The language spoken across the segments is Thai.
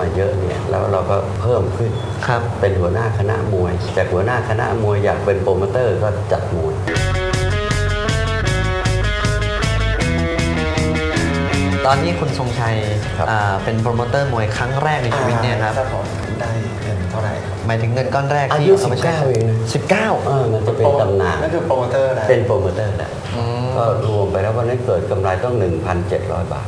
มาเยอะเนี่ยแล้วเราก็เพิ่มขึ้นครับเป็นหัวหน้าคณะมวยจากหัวหน้าคณะมวยอยากเป็นโปรโมเตอร์ก็จัดมวยตอนที่คุณทรงชัยครับอ่าเป็นโปรโมเตอร์มวยครั้งแรกในชีวิตเนี่ยครับถ้าผมได้เงินเท่าไหร่ครับหมายถึงเงินก้อนแรกอาที่ยุเอามาใช้19เองนะสิบเก้าเออมันจะเป็นตำนานนั่นคือโปรโมเตอร์นะเป็นโปรโมเตอร์แหละอืมก็รวมไปแล้ววันนั้นเกิดกำไรต้อง 1,700 บาท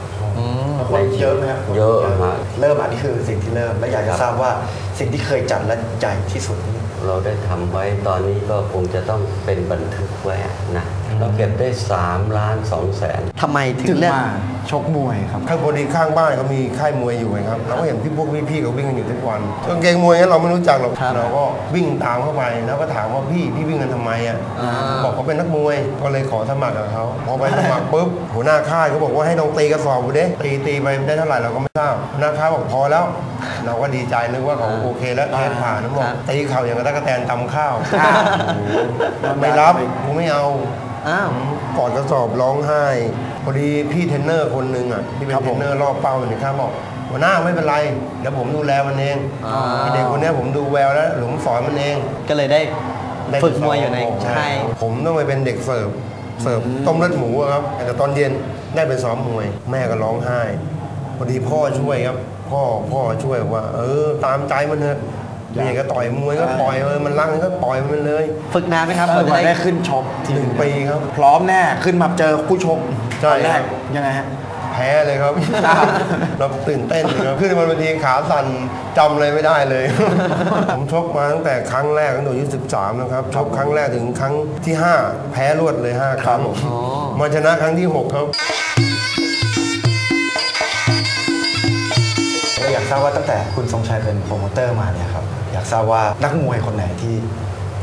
อืมคนเยอะไหมครับเยอะฮะเริ่มอันนี้คือสิ่งที่เริ่มและอยากครัจะบทราบว่าสิ่งที่เคยจัดและใหญ่ที่สุดนี่เราได้ทำไว้ตอนนี้ก็คงจะต้องเป็นบันทึกไว้อะนะเราเก็บได้3ล้าน2แสนทำไมถึถึงงเลือกมา ชกมวยครับข้างพอดีข้างบ้านเขามีค่ายมวยอยู่ไงครับเราก็เห็นพี่พวกพี่ๆเขาวิ่งกันอยู่ทุกวันกางเกงมวยนั้นเราไม่รู้จักหรอกครับเราก็วิ่งตามเข้าไปแล้วก็ถามว่าพี่พี่วิ่งกันทำไมอะอ่าบอกเขาเป็นนักมวยก็เลยขอสมัครกับเขาพอไปสมัครปุ๊บหัวหน้าค่ายเขาบอกว่าให้ลองตีกระสอบดูดิตีตีไปได้เท่าไหร่เราก็ไม่ทราบหัวหน้าค่ายบอกพอแล้ว เราก็ดีใจนึกว่าเขาโอเคแล้วเทสผ่านนะบอกตีเข่าอย่างกระตะกระแตนตำข้าวไม่รับกูไม่เอา อ้าวกอดกระสอบร้องไห้พอดีพี่เทรนเนอร์คนหนึ่งอะที่เป็นครับเทผรมนเนอร์รอบเป้าเนี่ยครับบอกหัวหน้าไม่เป็นไร เดี๋ยวผมดูแลมันเองอ่า ไอ้เด็กคนเนี้ยผมดูแววแล้วหลุมสอนมันเองก็เลยได้ได้ฝึกมวยอยู่ในใช่ ค่าย ผมต้องไปเป็นเด็กเสิร์ฟเสิร์ฟต้มเลือดหมูอะครับแต่ตอนเย็นได้ไปซ้อมมวย แม่ก็ร้องไห้พอดีพ่อช่วยครับ พ่อพ่อช่วยบอกว่า เออตามใจมันเถอะไม่ อยากจะต่อยมวยก็ปล่อยเออมันรักมันก็ปล่อยมันเลย ฝึกนานไหมครับเออกว่าจะว่าได้ได้ขึ้นชกทีหนึ่งปีครับ พร้อมแน่ขึ้นมาเจอคู่ชกใช่ตอนแรกครับยังไงฮะแพ้เลยครับเราตื่นเต้นเลยครับขึ้นบนเวทีขาสั่นจำอะไรไม่ได้เลย ผมชกมาตั้งแต่ครั้งแรกตั้งแต่อายุ13 นะครับชกครั้งแรกถึงครั้งที่ 5 แพ้รวดเลย 5 ครั้งอ๋อมาชนะครั้งที่ 6 ครับ อยากทราบว่าตั้งแต่คุณทรงชัยเป็นโปรโมเตอร์มาเนี่ยครับอยากทราบว่านักมวยคนไหนที่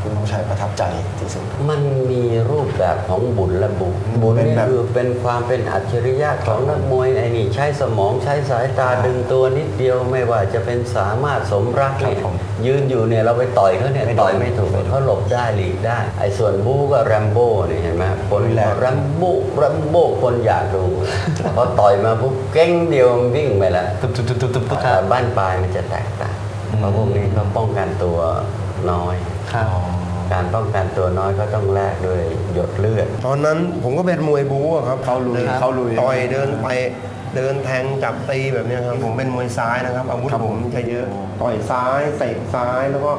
คุณทรงชัยประทับใจที่สุด มันมีรูปแบบของบุญและบุญบุญเป็นนี่แบบคือเป็นความเป็นอัจฉริยะของนักมวยไอ้นี่ใช้สมองใช้สายตาครับดึงตัวนิดเดียวไม่ว่าจะเป็นสามารถสมรักครับเนี่ยผมยืนอยู่เนี่ยเราไปต่อยเขาเนี่ยไม่โดนต่อยไม่ถูกไม่โดนเขาหลบได้หลีกได้ ไอ้ส่วนบู๊ก็แรมโบ้เนี่ยเห็นไหมคนรุนแรงแรมโบ้แรมโบ้คนอยากดูพอต่อยมาปุ๊บเก้งเดียวมันวิ่งไปแล้วตุบตุบตุบตุบตุบตุบแต่บ้านปลายมันจะแตกต่างเพราะพวกนี้เขาป้องกันตัวน้อย ครับการป้องกันตัวน้อยก็ต้องแลกด้วยหยดเลือด ตอนนั้นผมก็เป็นมวยบู๊อะครับเข้าลุยดินเข้าลุยต่อยเดินไปเดินแทงจับตีแบบเนี้ยครับผมเป็นมวยซ้ายนะครับอาวุธครับผผมมจะเยอะต่อยซ้ายเตะซ้ายแล้วก็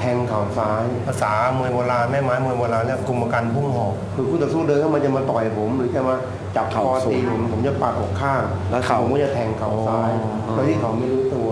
แทงเข่าซ้าย ภาษามวยโบราณแม่ไม้มวยโบราณเรียกกุมกันพุ่งหอกคือคู่ต่อสู้เดินเข้ามาจะมาต่อยผมหรือจะมาจับคอตีผมผมจะปัดอกข้างแล้วเข่าผมก็จะแทงเข่าซ้ายโดยที่เขาไม่รู้ตัว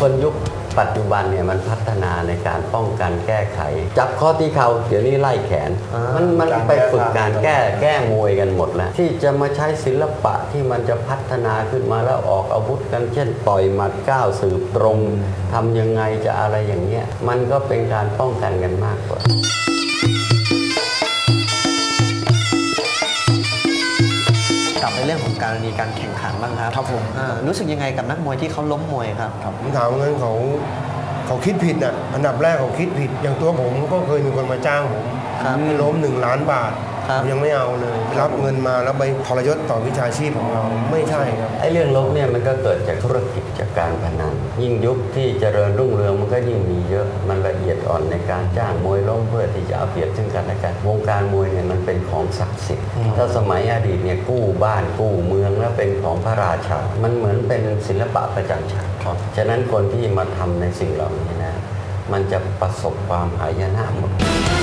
คนยุคปัจจุบันเนี่ยมันพัฒนาในการป้องกันแก้ไข จับข้อที่เขาเดี๋ยวนี้ไล่แขนอ่ามัมันมันไปฝึกการแก้แก้มวยกันหมดแล้วที่จะมาใช้ศิลปะที่มันจะพัฒนาขึ้นมาแล้วออกอาวุธกัน เช่นต่อยหมัดก้าวสืบตรงทำยังไงจะอะไรอย่างเงี้ยมันก็เป็นการป้องกันกันมากกว่า การณีการแข่งขันบ้างครับครับผมอ่ารู้สึกยังไงกับนักมวยที่เขาล้มมวยครับผมถามว่างั้นเขาเขาคิดผิดอะอันดับแรกเขาคิดผิด อย่างตัวผมก็เคยมีคนมาจ้างผมครับให้ล้มหนึ่งล้านบาท ครับผมยังไม่เอาเลย รับเงินมาแล้วไปทรยศต่อวิชาชีพของเราไม่ใช่ครับไอ้เรื่องลบเนี่ยมันก็เกิดจากธุรกิจจากการพนันยิ่งยุคที่เจริญรุ่งเรืองมันก็ยิ่งมีเยอะมันละเอียดอ่อนในการจ้างมวยล้มเพื่อที่จะเอาเปรียบซึ่งกันและกันวงการมวยเนี่ยมันเป็นของศักดิ์สิทธิ์ถ้าสมัยอดีตเนี่ยกู้บ้านกู้เมืองแล้วเป็นของพระราชา มันเหมือนเป็นศิลปะประจำชาติฉะนั้นคนที่มาทำในสิ่งเหล่านี้นะมันจะประสบความหายนะหมดเ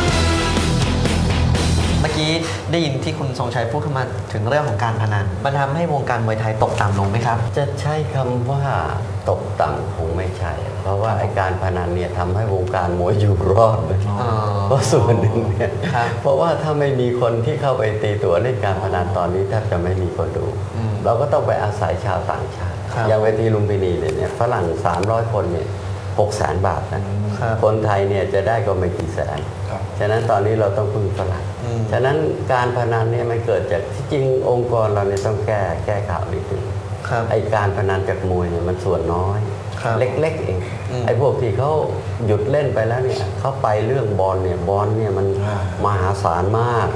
มื่อกี้ได้ยินที่คุณทรงชัยพูดขึ้นมาถึงเรื่องของการพนัน มันทำให้วงการมวยไทยตกต่ำลงไหมครับ จะใช้คำว่าตกต่ำคงไม่ใช่ เพราะว่าไอการพนันเนี่ยทำให้วงการมวยอยู่รอดเลยอ๋อเพราะส่วนหนึ่งเนี่ยครับ เพราะว่าถ้าไม่มีคนที่เข้าไปตีตัวเล่นการพนันตอนนี้แทบจะไม่มีคนดู อืม เราก็ต้องไปอาศัยชาวต่างชาติ ครับอย่างเวทีลุมพินีเนี่ยเนี่ยฝรั่ง 300 คนเนี่ยหกแสนบาทนะครับ คนไทยเนี่ยจะได้ก็ไม่กี่แสนครับ ฉะนั้นตอนนี้เราต้องพึ่งฝรั่งอืมฉะนั้นการพนันเนี่ยมันเกิดจากที่จริงองค์กรเราเนี่ยต้องแก้แก้ข่าวนิดนึงครับไอการพนันจากมวยเนี่ยมันส่วนน้อยครับเล็กๆเองอืมไอพวกที่เขาหยุดเล่นไปแล้วเนี่ยเขาไปเรื่องบอลเนี่ยบอลเนี่ยมันอ่ามมหาศาลมาก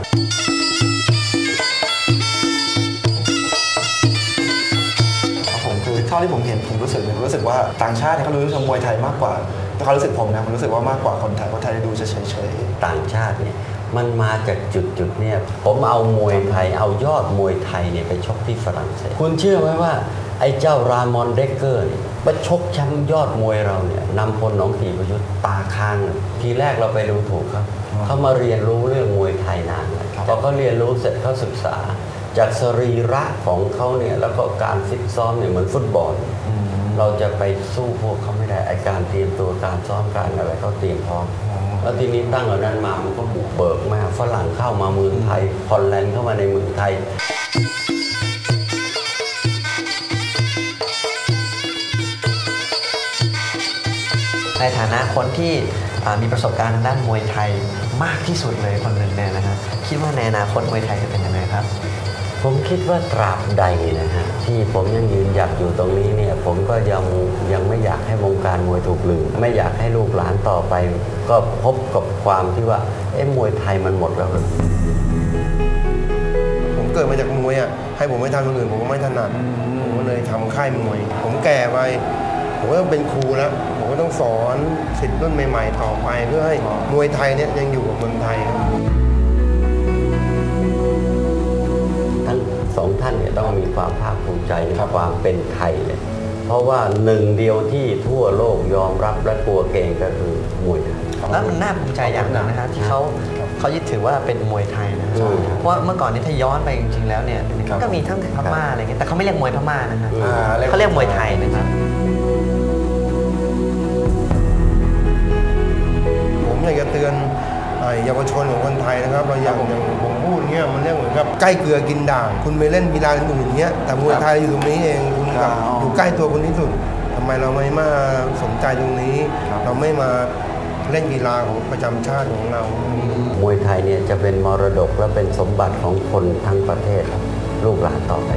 อนที่ผมเห็นผมรู้สึกผมรู้สึกว่าต่างชาติเนี่ยเขารู้สึกมวยไทยมากกว่า แต่เขามรู้สึกผมนะผมรู้สึกว่ามากกว่าคนไทยคนไทยดูจะเฉยต่างชาติเนี่ยมันมาจากจุดจุดๆเนี่ยผมเอามวยไทย เอายอดมวยไทยเนี่ยไปชกที่ฝรั่งเศสคุณเชื่อไหมว่าไอ้เจ้ารามอนเดกเกอร์เนี่ยมาชกแชมป์ยอดมวยเราเนี่ยนำพลหนองขี่ประยุทธ์ตาค้างเลยทีแรกเราไปดูถูกครับเขามาเรียนรู้เรื่องมวยไทยนานเลยพอเขาเรียนรู้เสร็จเขาศึกษา จากสรีระของเขาเนี่ยแล้วก็การฟิตซ้อมเนี่ยเหมือนฟุตบอล เราจะไปสู้พวกเขาไม่ได้ไอการเตรียมตัวการซ้อมการอะไรเขาเตรียมพร้อมแล้วทีนี้ตั้งแต่นั้นมามันก็บุกเบิกมากฝรั่งเข้ามาเมืองไทยฮอลแลนด์เข้ามาในเมืองไทยในฐานะคนที่อ่ามีประสบการณ์ทางด้านมวยไทยมากที่สุดเลยคนหนึ่งเนี่ยนะฮะคิดว่าในอนาคตมวยไทยจะเป็นยังไงครับ ผมคิดว่าตราบใดนะฮะที่ผมยังยืนหยัดอยู่ตรงนี้เนี่ยผมก็ยังยังไม่อยากให้วงการมวยถูกลืมไม่อยากให้ลูกหลานต่อไป ก็พบกับความที่ว่าเอ๊ะมวยไทยมันหมดแล้วหรอผมเกิดมาจากมวยอะให้ผมไม่ทำอย่างอื่นผมก็ไม่ถนัดผมก็เลยทำค่ายมวย ผมแก่ไปผมก็ต้องเป็นครูแล้วผมก็ต้องสอนสิทธิ์รุ่นใหม่ ๆ ต่อไปเพื่อให้มวยไทยเนี่ยยังอยู่กับเมืองไทยครับ สองท่านเนี่ยต้องมีความภาคภูมิใจในความเป็นไทยเลยเพราะว่าหนึ่งเดียวที่ทั่วโลกยอมรับและกลัวเกรงก็คือมวยไทย แล้วมันน่าภูมิใจอย่างหนึ่งนะฮะที่เขาเขายึดถือว่าเป็นมวยไทยนะใช่เพราะว่าเมื่อก่อนนี้ถ้าย้อนไปจริงๆแล้วเนี่ยครับก็มีทั้งพม่าอะไรเงี้ยแต่เขาไม่เรียกมวยพม่านะฮะๆอ่าเขาเรียกมวยไทยนะครับ ผมอยากจะเตือนเอ่อเยาวชนของค นไทยนะครับ เราอย่างอย่างผมพูดเงี้ยมันเรียกเหมือนกับใกล้เกลือกินด่าง คุณไปเล่นกีฬาอื่นๆเงี้ยแต่มวยไทยอยู่ตรงนี้เองคุณกับอ๋ออยู่ใกล้ตัวคุณที่สุดทำไมเราไม่มาสนใจตรงนี้ เราไม่มาเล่นกีฬาของประจำชาติของเรา มวยไทยเนี่ยจะเป็นมรดกและเป็นสมบัติของคนทั้งประเทศครับลูกหลานต่อไป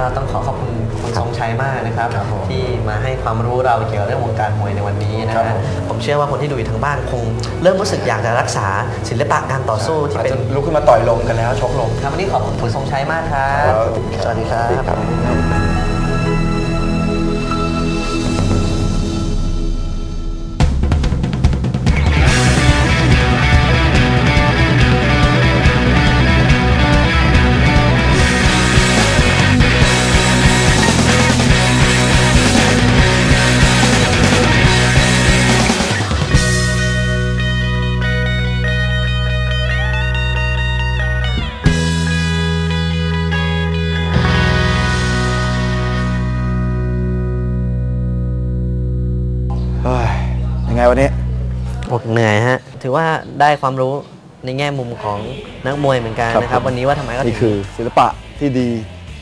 ก็ต้องขอขอบคุณคุณทรงชัยมากนะครับครับผมที่มาให้ความรู้เราเกี่ยวกับเรื่องวงการมวยในวันนี้นะครัฮะบผมผมเชื่อว่าคนที่ดูอยู่ทางบ้านคง เริ่มรู้สึกอยากจะรักษาศิลปะการต่อสู้ที่อาจเป็นจะลุกขึ้นมาต่อยลมกันแล้วชกลมครับวันนี้ขอบคุณคุณทรงชัยมากครับครับสวัสดีครัสวัสดีครับ เหนื่อยฮะ ถือว่าได้ความรู้ในแง่มุมของนักมวยเหมือนกันครับนะครับผมวันนี้ว่าทำไมก็ถึนี่งคือศิลปะที่ดี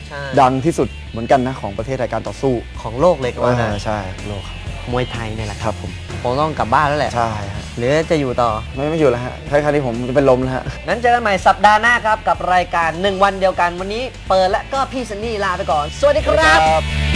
ใช่ดังที่สุดเหมือนกันนะของประเทศไทยการต่อสู้ของโลกเลยก็ว่าได้อ่าใช่โลกครับมวยไทยเนี่ยแหละครับผมผมต้องกลับบ้านแล้วแหละ ใช่ฮะหรือจะอยู่ต่อ ไม่ไม่อยู่แล้วฮะครั้งนี้ผมจะเป็นลมแล้วฮะ งั้นเจอกันใหม่สัปดาห์หน้าครับ กับรายการ 1 วันเดียวกันวันนี้เปิดและก็พี่ซันนี่ลาไปก่อน สวัสดีครับ